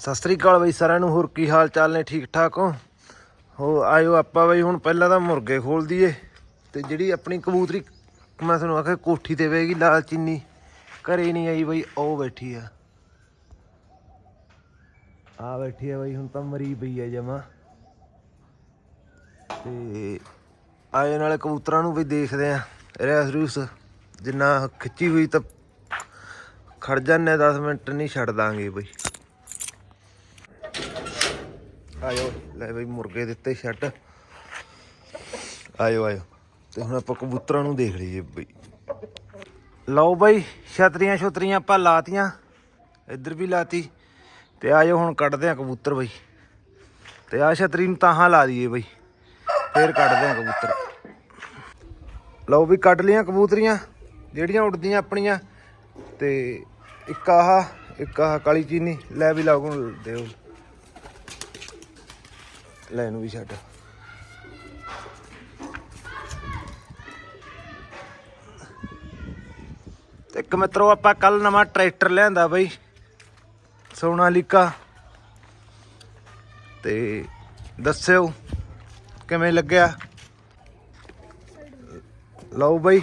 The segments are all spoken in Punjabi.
ਸਤਿ ਸ੍ਰੀ ਅਕਾਲ ਬਈ ਸਾਰਿਆਂ ਨੂੰ, ਹੋਰ ਕੀ ਹਾਲ ਚਾਲ ਨੇ? ਠੀਕ ਠਾਕ ਹੋ? ਹੋ, ਆਇਓ ਆਪਾਂ ਬਈ ਹੁਣ ਪਹਿਲਾਂ ਤਾਂ ਮੁਰਗੇ ਖੋਲ ਦਈਏ ਤੇ ਜਿਹੜੀ ਆਪਣੀ ਕਬੂਤਰੀ, ਮੈਂ ਤੁਹਾਨੂੰ ਆਖਿਆ ਕੋਠੀ ਤੇ ਵੇਗੀ ਲਾਲ ਚੀਨੀ, ਘਰੇ ਨਹੀਂ ਆਈ ਬਈ, ਉਹ ਬੈਠੀ ਆ। ਆ ਬੈਠੀ ਆ ਬਈ, ਹੁਣ ਤਾਂ ਮਰੀ ਪਈ ਆ ਜਮਾ। ਤੇ ਆਏ ਨਾਲੇ ਕਬੂਤਰਾਂ ਨੂੰ ਵੀ ਦੇਖਦੇ ਆ, ਰੈਸ ਰੂਸ, ਜਿੰਨਾ ਖਿੱਚੀ ਹੋਈ ਤਾਂ ਖੜ ਜਾਂਦੇ 10 ਮਿੰਟ ਨਹੀਂ ਛੱਡ ਦਾਂਗੇ ਬਈ। ਆਇਓ, ਲੈ ਬਈ ਮੁਰਗੇ ਦਿੱਤੇ ਛੱਡ। ਆਇਓ ਆਇਓ। ਤੇ ਹੁਣ ਆਪਾਂ ਕਬੂਤਰਾਂ ਨੂੰ ਦੇਖ ਲਈਏ ਬਈ। ਲਓ ਬਈ, ਛਤਰੀਆਂ ਛਤਰੀਆਂ ਆਪਾਂ ਲਾਤੀਆਂ। ਇੱਧਰ ਵੀ ਲਾਤੀ। ਤੇ ਆਇਓ ਹੁਣ ਕੱਢਦੇ ਆ ਕਬੂਤਰ ਬਈ। ਤੇ ਆ ਛਤਰੀ ਨੂੰ ਤਾਹਾਂ ਲਾ ਦਈਏ ਬਈ। ਫੇਰ ਕੱਢਦੇ ਆ ਕਬੂਤਰ। ਲਓ ਵੀ ਕੱਢ ਲੀਆਂ ਕਬੂਤਰੀਆਂ। ਜਿਹੜੀਆਂ ਉੱਡਦੀਆਂ ਆਪਣੀਆਂ। ਤੇ ਇੱਕ ਆਹ ਇੱਕ ਆਹ ਕਾਲੀ ਚੀਨੀ। ਲੈ ਵੀ ਲਾਗੂ ਦਿਓ। ਲੈ ਇਹਨੂੰ ਵੀ ਛੱਡ। ਤੇ ਇੱਕ ਮਿੱਤਰੋ, ਆਪਾਂ ਕੱਲ ਨਵਾਂ ਟਰੈਕਟਰ ਲਿਆਂਦਾ ਬਈ, ਸੋਨਾਲੀਕਾ। ਤੇ ਦੱਸਿਓ, ਕਿਵੇਂ ਲੱਗਿਆ? ਲਓ ਬਈ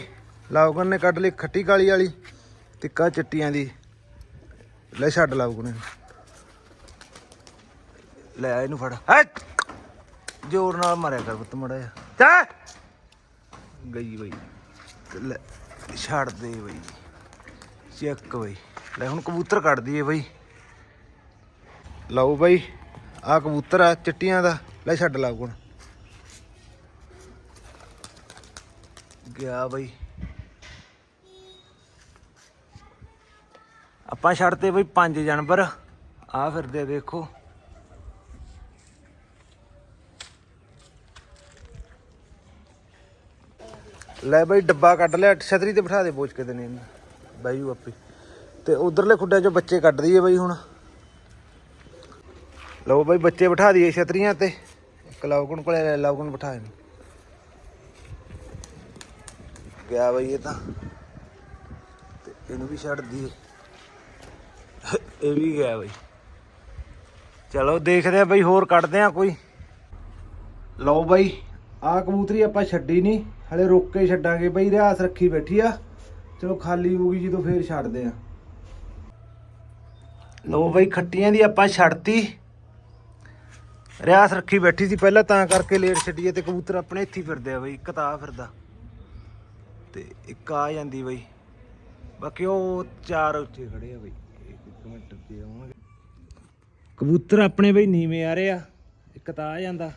ਲਾਉਗਨ ਨੇ ਕੱਢ ਲਈ, ਖੱਟੀ ਕਾਲੀ ਵਾਲੀ, ਤਿੱਕਾ ਚਿੱਟੀਆਂ ਦੀ। ਲੈ ਛੱਡ ਲਾਉਗਨ ਨੇ। ਲੈ ਇਹਨੂੰ ਫੜ। ਹੈ ਜ਼ੋਰ ਨਾਲ ਮਾਰਿਆ ਕਰ ਪੁੱਤ ਮੜਾ ਜਾ। ਚਾ ਗਈ ਬਈ। ਲੈ ਛੱਡ ਦੇ ਬਈ। ਚੱਕ ਬਈ। ਲੈ ਹੁਣ ਕਬੂਤਰ ਕੱਢ ਦਈਏ ਬਈ। ਲਓ ਬਈ ਆ ਕਬੂਤਰ ਆ ਚਿੱਟੀਆਂ ਦਾ। ਲੈ ਛੱਡ ਲਾ ਗੁਣ ਗਿਆ ਬਈ। ਆਪਾਂ ਛੱਡਤੇ ਬਈ ਪੰਜ ਜਾਨਵਰ। ਆ ਫਿਰਦੇ ਦੇਖੋ। ਲੈ ਬਾਈ ਡੱਬਾ ਕੱਢ ਲਿਆ, ਛਤਰੀ ਤੇ ਬਿਠਾ ਦੇ ਬੋਝ ਕੇ ਦੇਣੇ ਇਹਨੂੰ ਬਾਈੂ ਆਪੇ। ਤੇ ਉਧਰਲੇ ਖੁੱਡਿਆਂ ਚੋਂ ਬੱਚੇ ਕੱਢ ਦਈਏ ਬਈ ਹੁਣ। ਲਓ ਬਾਈ ਬੱਚੇ ਬਿਠਾ ਦਈਏ ਛਤਰੀਆਂ ਤੇ। ਇੱਕ ਲਾਉਗਣ ਕੋਲੇ ਲੈ ਲਾਉਗਣ ਬਿਠਾ ਇਹਨੂੰ। ਗਿਆ ਬਈ ਇਹ ਤਾਂ। ਤੇ ਇਹਨੂੰ ਵੀ ਛੱਡ ਦਈਏ। ਇਹ ਵੀ ਗਿਆ ਬਾਈ। ਚਲੋ ਦੇਖਦੇ ਆ ਬਈ ਹੋਰ ਕੱਢਦੇ ਆ ਕੋਈ। ਲਓ ਬਾਈ। ਆ ਕਬੂਤਰੀ ਆਪਾਂ ਛੱਡੀ ਨਹੀਂ ਹਲੇ ਰੋਕ ਕੇ ਛੱਡਾਂਗੇ ਬਈ ਰਿਆਸ ਰੱਖੀ ਬੈਠੀ ਆ। ਚਲੋ ਖਾਲੀ ਹੋਊਗੀ ਜਦੋਂ ਫੇਰ ਛੱਡਦੇ ਆ। ਲਓ ਬਈ, ਖੱਟੀਆਂ ਦੀ ਆਪਾਂ ਛੱਡਤੀ। ਰਿਆਸ ਰੱਖੀ ਬੈਠੀ ਸੀ ਪਹਿਲਾਂ, ਤਾਂ ਕਰਕੇ ਲੇਟ ਛੱਡੀਏ ਤੇ ਕਬੂਤਰ ਆਪਣੇ ਇੱਥੇ ਫਿਰਦੇ ਆ ਬਈ, ਇੱਕ ਤਾਂ ਆ ਫਿਰਦਾ। ਤੇ ਇੱਕ ਆ ਜਾਂਦੀ ਬਈ। ਬਾਕੀ ਉਹ ਚਾਰ ਉੱਥੇ ਖੜੇ ਆ ਬਈ। ਇੱਕ ਮਿੰਟ ਤੇ ਆਉਣਗੇ। ਕਬੂਤਰ ਆਪਣੇ ਬਈ ਨੀਵੇਂ ਆ ਰਹੇ ਆ, ਇੱਕ ਤਾਂ ਆ ਜਾਂਦਾ।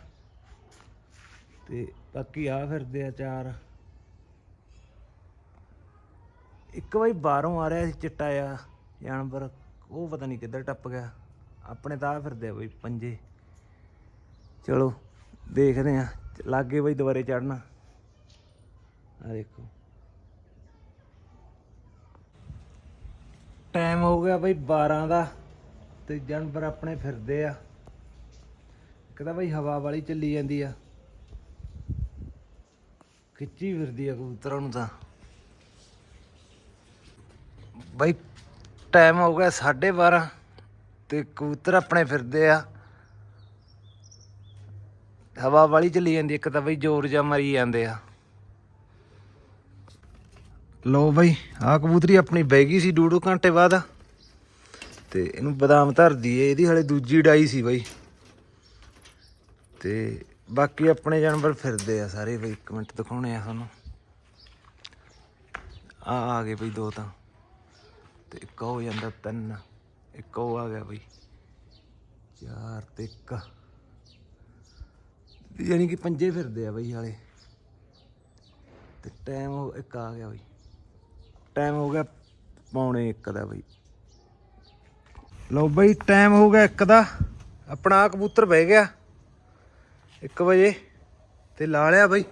ਤੇ ਬਾਕੀ ਆ ਫਿਰਦੇ ਆ ਚਾਰ। ਇੱਕ ਬਈ ਬਾਹਰੋਂ ਆ ਰਿਹਾ ਸੀ ਚਿੱਟਾ ਆ ਜਾਨਵਰ, ਉਹ ਪਤਾ ਨਹੀਂ ਕਿੱਧਰ ਟੱਪ ਗਿਆ। ਆਪਣੇ ਤਾਂ ਆ ਫਿਰਦੇ ਆ ਬਈ ਪੰਜੇ। ਚਲੋ, ਦੇਖਦੇ ਆ, ਲਾਗੇ ਬਈ ਦੁਬਾਰੇ ਚੜਨਾ ਆ ਦੇਖੋ। ਟਾਈਮ ਹੋ ਗਿਆ ਬਈ 12 ਦਾ ਤੇ ਜਾਨਵਰ ਆਪਣੇ ਫਿਰਦੇ ਆ। ਇੱਕ ਤਾਂ ਬਈ ਹਵਾ ਵਾਲੀ ਚੱਲੀ ਜਾਂਦੀ ਆ। ਖਿੱਚੀ ਫਿਰਦੀ ਆ ਕਬੂਤਰਾਂ ਨੂੰ ਤਾਂ? ਬਾਈ ਟਾਈਮ ਹੋ ਗਿਆ 12:30 ਤੇ ਕਬੂਤਰ ਆਪਣੇ ਫਿਰਦੇ ਆ। ਹਵਾ ਵਾਲੀ ਚੱਲੀ ਜਾਂਦੀ, ਇੱਕ ਤਾਂ ਬਈ ਜ਼ੋਰ ਜਾਂ ਮਰੀ ਜਾਂਦੇ ਆ। ਲੋ ਬਈ ਆ ਕਬੂਤਰੀ ਆਪਣੀ ਬਹਿ ਗਈ ਸੀ ਡੂਡੋ ਘੰਟੇ ਬਾਅਦ ਤੇ ਇਹਨੂੰ ਬਦਾਮ ਧਰਦੀ ਦਈਏ ਇਹਦੀ ਹਲੇ ਦੂਜੀ ਡਾਈ ਸੀ ਬਈ। ਤੇ ਬਾਕੀ ਆਪਣੇ ਜਾਨਵਰ ਫਿਰਦੇ ਆ ਸਾਰੇ ਬਈ, ਇੱਕ ਮਿੰਟ ਦਿਖਾਉਣੇ ਆ ਤੁਹਾਨੂੰ। ਆ ਆ ਗਏ ਬਈ ਦੋ ਤਾਂ। ਤੇ ਇੱਕ ਹੋ ਜਾਂਦਾ ਤਿੰਨ, ਇੱਕ ਉਹ ਆ ਗਿਆ ਬਈ। ਚਾਰ ਤੇ ਇੱਕ। ਯਾਨੀ ਕਿ ਪੰਜੇ ਫਿਰਦੇ ਆ ਬਈ ਹਾਲੇ ਤੇ ਟਾਈਮ ਹੋ ਇੱਕ ਆ ਗਿਆ ਬਈ। ਟਾਈਮ ਹੋ ਗਿਆ ਪੌਣੇ ਇੱਕ ਦਾ ਬਈ। ਲਓ ਬਈ ਟਾਈਮ ਹੋ ਗਿਆ ਇੱਕ ਦਾ। ਆਪਣਾ ਕਬੂਤਰ ਬਹਿ ਗਿਆ। 1 ਵਜੇ ਤੇ ਲਾ ਲਿਆ ਬਈ।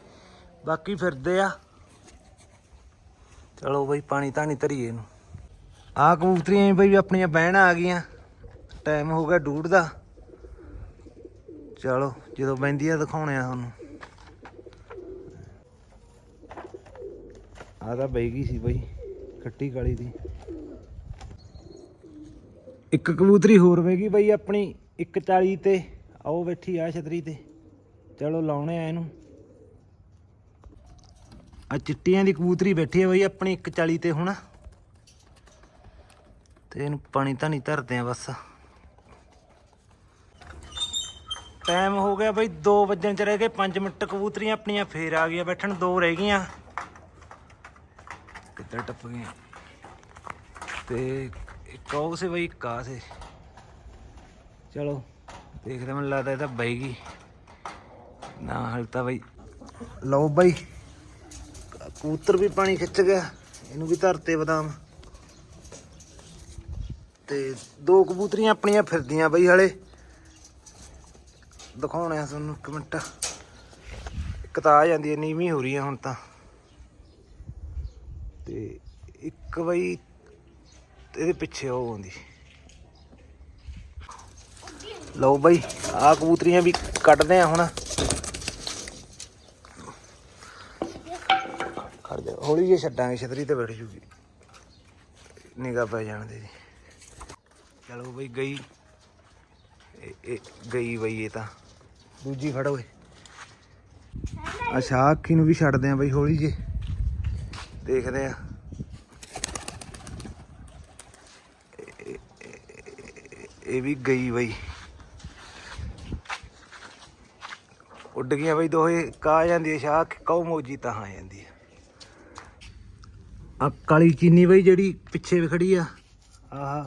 ਬਾਕੀ ਫਿਰਦੇ ਆ। ਚਲੋ ਬਈ, ਪਾਣੀ ਧਾਣੀ ਧਰੀਏ ਇਹਨੂੰ। ਆਹ ਕਬੂਤਰੀਆਂ ਬਈ, ਆਪਣੀਆਂ ਬਹਿਣ ਆ ਗਈਆਂ। ਟਾਈਮ ਹੋ ਗਿਆ ਡੂੜ ਦਾ। ਚਲੋ, ਜਦੋਂ ਬੈਂਦੀਆਂ ਦਿਖਾਉਣੇ ਆ ਤੁਹਾਨੂੰ। ਆ ਤਾਂ ਬਈ ਗਈ ਸੀ ਬਈ, ਖੱਟੀ ਕਾਲੀ ਦੀ। ਇੱਕ ਕਬੂਤਰੀ ਹੋਰ ਵੇਗੀ ਬਈ ਆਪਣੀ 140 ਤੇ ਆਓ ਬੈਠੀ ਆ ਛਤਰੀ ਤੇ। ਚਲੋ ਲਾਉਣੇ ਆ ਇਹਨੂੰ। ਆ ਚਿੱਟੀਆਂ ਦੀ ਕਬੂਤਰੀ ਬੈਠੀ ਆ ਬਈ, ਆਪਣੀ 140 ਤੇ ਹੁਣ। ਤੇ ਇਹਨੂੰ ਪਾਣੀ ਤਾਂ ਨਹੀਂ ਧਰਦੇ ਆ ਬਸ। ਟਾਈਮ ਹੋ ਗਿਆ ਬਈ 2 ਵਜਣ ਚ ਰਹਿ ਗਏ 5 ਮਿੰਟ ਕਬੂਤਰੀਆਂ ਆਪਣੀਆਂ ਫੇਰ ਆ ਗਈਆਂ, ਬੈਠਣ ਦੋ ਰਹਿ ਗਈਆਂ। ਕਿੱਦਾਂ ਟੱਪ ਗਈਆਂ। ਤੇ ਇੱਕ ਉਹ ਸੇ ਬਈ, ਇੱਕ ਆ ਸੇ। ਚਲੋ, ਦੇਖਦੇ ਮੈਨੂੰ ਲੱਗਦਾ ਇਹ ਤਾਂ ਬਈਗੀ ਨਾ ਹਲਤਾ ਬਈ। ਲਓ ਬਈ, ਕਬੂਤਰ ਵੀ ਪਾਣੀ ਖਿੱਚ ਗਿਆ, ਇਹਨੂੰ ਵੀ ਧਰਤੇ ਬਦਾਮ। ਤੇ ਦੋ ਕਬੂਤਰੀਆਂ ਆਪਣੀਆਂ ਫਿਰਦੀਆਂ ਬਈ ਹਲੇ। ਦਿਖਾਉਣੇ ਆ ਤੁਹਾਨੂੰ ਇੱਕ ਮਿੰਟ। ਇੱਕ ਤਾਂ ਆ ਜਾਂਦੀ ਹੈ ਨੀਵੀਂ ਹੋ ਰਹੀ ਹੈ ਹੁਣ ਤਾਂ। ਤੇ ਇੱਕ ਬਈ, ਇਹਦੇ ਪਿੱਛੇ ਉਹ ਆਉਂਦੀ। ਲਓ ਬਈ ਆ ਕਬੂਤਰੀਆਂ ਵੀ ਕੱਢਦੇ ਆ ਹੁਣ। ਹੌਲੀ ਜਿਹੀ ਛੱਡਾਂਗੇ, ਛਤਰੀ ਤੇ ਬੈਠ ਜੂਗੀ। ਨਿਗਾ ਪੈ ਜਾਣ ਦੇ ਜੀ। ਚਲੋ ਬਈ ਗਈ। ਇਹ ਗਈ ਬਈ ਇਹ ਤਾਂ। ਦੂਜੀ ਫੜ ਓਏ ਅੱਛਾ ਅੱਖੀ ਨੂੰ ਵੀ ਛੱਡਦੇ ਆ ਬਈ ਹੌਲੀ ਜੇ ਦੇਖਦੇ ਆ। ਇਹ- ਵੀ ਗਈ ਬਈ। ਉੱਡ ਗਈਆਂ ਬਈ ਦੋਹੇ। ਕਾ ਜਾਂਦੀ ਹੈ ਸ਼ਾਹ ਕਉ ਮੋਜੀ ਤਾਂ ਆ ਜਾਂਦੀ ਆ ਕਾਲੀ ਚੀਨੀ ਬਈ ਜਿਹੜੀ ਪਿੱਛੇ ਵੀ ਖੜੀ ਆ। ਆਹ।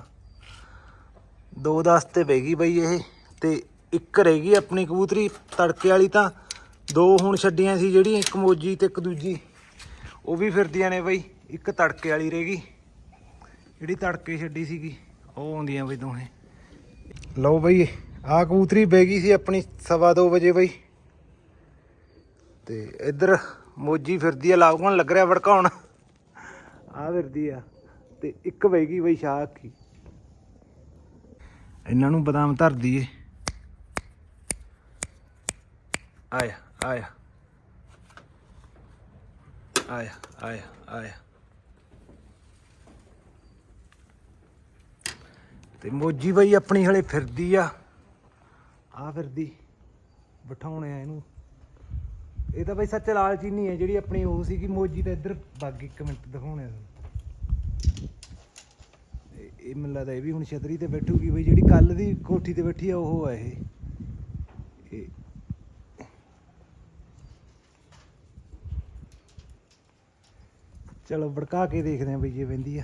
ਦੋ ਦਸ ਤੇ ਬਹਿ ਗਈ ਬਈ ਇਹ ਤੇ ਇੱਕ ਰਹਿ ਗਈ ਆਪਣੀ ਕਬੂਤਰੀ ਤੜਕੇ ਵਾਲੀ ਤਾਂ। ਦੋ ਹੁਣ ਛੱਡੀਆਂ ਸੀ ਜਿਹੜੀਆਂ ਇੱਕ ਮੋਜੀ ਤੇ ਇੱਕ ਦੂਜੀ। ਉਹ ਵੀ ਫਿਰਦੀਆਂ ਨੇ ਬਈ ਇੱਕ ਤੜਕੇ ਵਾਲੀ ਰਹਿ ਗਈ। ਜਿਹੜੀ ਤੜਕੇ ਛੱਡੀ ਸੀਗੀ ਉਹ ਆਉਂਦੀਆਂ ਬਈ ਦੋਹੇ। ਲਓ ਬਈ ਆਹ ਕਬੂਤਰੀ ਬਹਿ ਗਈ ਸੀ ਆਪਣੀ ਸਵਾ ਦੋ ਵਜੇ ਬਈ। ਤੇ ਇੱਧਰ ਮੋਜੀ ਫਿਰਦੀ ਆ ਲਾਗਣ ਲੱਗ ਰਿਹਾ ਵੜਕਾਉਣ। ਆ ਫਿਰਦੀ ਆ, ਤੇ ਇੱਕ ਬਹਿ ਗਈ ਬਈ ਸ਼ਾਹ ਅੱਖੀ। ਇਹਨਾਂ ਨੂੰ ਬਦਾਮ ਧਰ ਦਈਏ। ਆਇਆ ਆਇਆ। ਆਇਆ ਆਇਆ ਆਇਆ। ਤੇ ਮੋਜੀ ਬਈ ਆਪਣੀ ਹਲੇ ਫਿਰਦੀ ਆ। ਆ ਫਿਰਦੀ ਬਿਠਾਉਣੇ ਆ ਇਹਨੂੰ। ਇਹ ਤਾਂ ਬਈ ਸੱਚ ਲਾਲ ਚੀਨੀ ਹੈ, ਜਿਹੜੀ ਆਪਣੀ ਉਹ ਸੀਗੀ ਮੋਜੀ ਤਾਂ ਇੱਧਰ ਬਾਗੀ ਇੱਕ ਮਿੰਟ ਦਿਖਾਉਣੇ ਤੁਹਾਨੂੰ। ਇਹ- ਮੈਨੂੰ ਲੱਗਦਾ ਇਹ ਵੀ ਹੁਣ ਛਤਰੀ ਤੇ ਬੈਠੂਗੀ ਬਈ, ਜਿਹੜੀ ਕੱਲ ਦੀ ਕੋਠੀ ਤੇ ਬੈਠੀ ਆ, ਉਹ ਆ ਇਹ। ਚਲੋ, ਭੜਕਾ ਕੇ ਦੇਖਦੇ ਆ ਬਈ ਜੇ ਵੰਦੀ ਆ।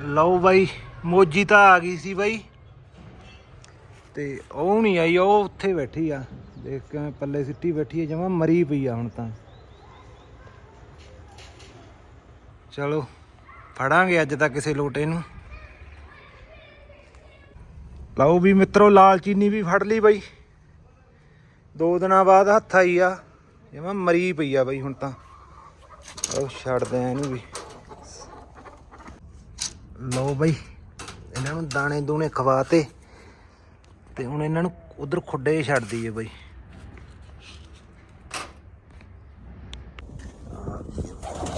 ਲਓ ਬਾਈ, ਮੋਜੀ ਤਾਂ ਆ ਗਈ ਸੀ ਬਾਈ। ਤੇ ਉਹ ਨਹੀਂ ਆਈ, ਉਹ ਉੱਥੇ ਬੈਠੀ ਆ। ਦੇਖ ਕੇ ਪੱਲੇ ਸਿੱਟੀ ਬੈਠੀ ਆ, ਜਮਾ ਮਰੀ ਪਈ ਆ ਹੁਣ ਤਾਂ। ਚਲੋ, ਫੜਾਂਗੇ ਅੱਜ ਤਾਂ ਕਿਸੇ ਲੋਟੇ ਨੂੰ। ਲਓ ਵੀ ਮਿੱਤਰੋ, ਲਾਲ ਚੀਨੀ ਵੀ ਫੜ ਲਈ ਬਈ। ਦੋ ਦਿਨਾਂ ਬਾਅਦ ਹੱਥ ਆਈ ਆ, ਜਮਾ ਮਰੀ ਪਈ ਆ ਬਈ ਹੁਣ ਤਾਂ। ਉਹ ਛੱਡਦੇ ਆ ਇਹਨੂੰ ਵੀ। ਲਓ ਬਈ, ਇਹਨਾਂ ਨੂੰ ਦਾਣੇ ਦੂਣੇ ਖਵਾਤੇ ਤੇ ਹੁਣ ਇਹਨਾਂ ਨੂੰ ਉਧਰ ਖੁੱਡੇ ਛੱਡਦੀ ਛੱਡ ਬਈ।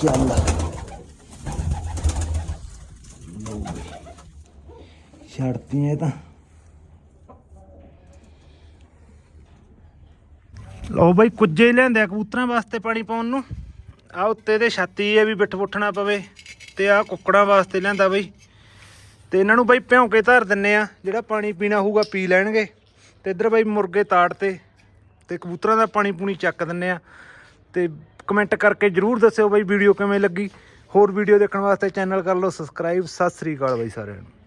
ਚੱਲ ਲਓ ਬਾਈ ਛੱਡਤੀਆਂ ਇਹ ਤਾਂ ਲਓ ਬਾਈ, ਕੁੱਜੇ ਲਿਆਂਦੇ ਆ ਕਬੂਤਰਾਂ ਵਾਸਤੇ ਪਾਣੀ ਪਾਉਣ ਨੂੰ। ਆ ਉੱਤੇ ਦੇ ਛਾਤੀ ਹੈ ਵੀ ਬਿੱਠ ਪੁੱਠਣਾ ਪਵੇ ਤੇ ਆ ਕੁੱਕੜਾਂ ਵਾਸਤੇ ਲਿਆਂਦਾ ਬਈ। ਤੇ ਇਹਨਾਂ ਨੂੰ ਬਈ ਭਿਉਂ ਕੇ ਧਰ ਦਿੰਨੇ ਆ, ਜਿਹੜਾ ਪਾਣੀ ਪੀਣਾ ਹੋਊਗਾ ਪੀ ਲੈਣਗੇ। ਤੇ ਇੱਧਰ ਬਾਈ ਮੁਰਗੇ ਤਾੜ ਤੇ ਤੇ ਕਬੂਤਰਾਂ ਦਾ ਪਾਣੀ ਪੂਣੀ ਚੱਕ ਦਿੰਨੇ ਆ। ਤੇ ਕਮੈਂਟ ਕਰਕੇ ਜਰੂਰ ਦੱਸਿਓ ਬਾਈ ਵੀਡੀਓ ਕਿਵੇਂ ਲੱਗੀ। ਹੋਰ ਵੀਡੀਓ ਦੇਖਣ ਵਾਸਤੇ ਚੈਨਲ ਕਰ ਲਓ ਸਬਸਕ੍ਰਾਈਬ ਸਤਿ ਸ੍ਰੀ ਅਕਾਲ ਬਾਈ ਸਾਰਿਆਂ ਨੂੰ।